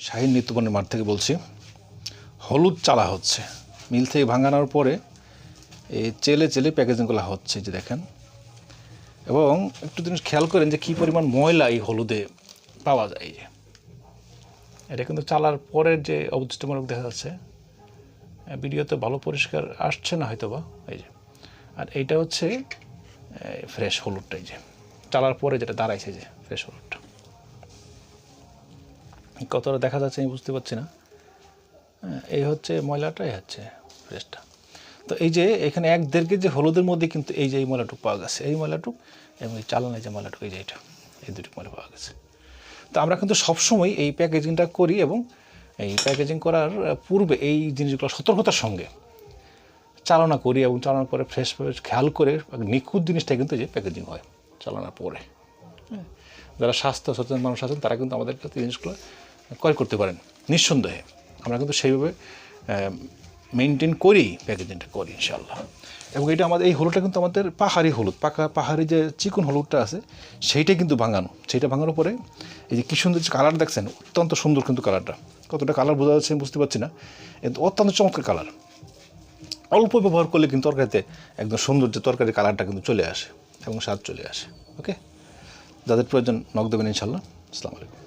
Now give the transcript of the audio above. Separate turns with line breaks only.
শাহিন নিত্যপণ্যের মাঠ থেকে বলছি, হলুদ চালা হচ্ছে। মিল থেকে ভাঙানোর পরে এই চেলে চেলে প্যাকেজিংগুলো হচ্ছে যে দেখেন। এবং একটু জিনিস খেয়াল করেন যে কী পরিমাণ ময়লা এই হলুদে পাওয়া যায় যে। এটা কিন্তু চালার পরের যে অবদৃষ্টমূলক দেখা যাচ্ছে ভিডিওতে ভালো পরিষ্কার আসছে না হয়তো বা এই যে। আর এইটা হচ্ছে ফ্রেশ হলুদটা, এই যে। চালার পরে যেটা দাঁড়াইছে যে, ফ্রেশ হলুদটা। কতটা দেখা যাচ্ছে আমি বুঝতে পারছি না। এই হচ্ছে ময়লাটা এই হচ্ছে ফ্রেশটা। তো এই যে এখানে এক দেড় কেজি হলুদের মধ্যে কিন্তু এই যে এই ময়লাটুক পাওয়া গেছে। এই ময়লাটুক এবং এই চালানের যে ময়লাটুক, এই যে এটা, এই দুটি ময়লা পাওয়া গেছে। তো আমরা কিন্তু সবসময় এই প্যাকেজিংটা করি এবং এই প্যাকেজিং করার পূর্বে এই জিনিসগুলো সতর্কতার সঙ্গে চালনা করি এবং চালানোর পরে ফ্রেশভাবে খেয়াল করে নিখুঁত জিনিসটা কিন্তু যে প্যাকেজিং হয় চালানোর পরে। হ্যাঁ। যারা স্বাস্থ্য সচেতন মানুষ আছেন তারা কিন্তু আমাদের কাছে জিনিসগুলো ক্রয় করতে পারেন, নিঃসন্দেহে। আমরা কিন্তু সেইভাবে মেনটেন করেই প্যাকেজিংটা করি ইনশাল্লাহ এবং এটা আমাদের, এই হলুদটা কিন্তু আমাদের পাহাড়ি হলুদ, পাকা, পাহাড়ি যে চিকন হলুদটা আছে সেইটাই কিন্তু ভাঙানো, সেইটা ভাঙানোর পরে, এই যে কী সুন্দর যে কালার দেখছেন, অত্যন্ত সুন্দর কিন্তু কালারটা কতটা কালার বোঝা যাচ্ছে আমি বুঝতে পারছি না, কিন্তু অত্যন্ত চমৎকার কালার অল্প ব্যবহার করলে কিন্তু তরকারিতে একদম সুন্দর যে তরকারির কালারটা কিন্তু চলে আসে এবং স্বাদ চলে আসে ওকে যাদের প্রয়োজন নক দেবেন ইনশাল্লাহ আসসালামু আলাইকুম।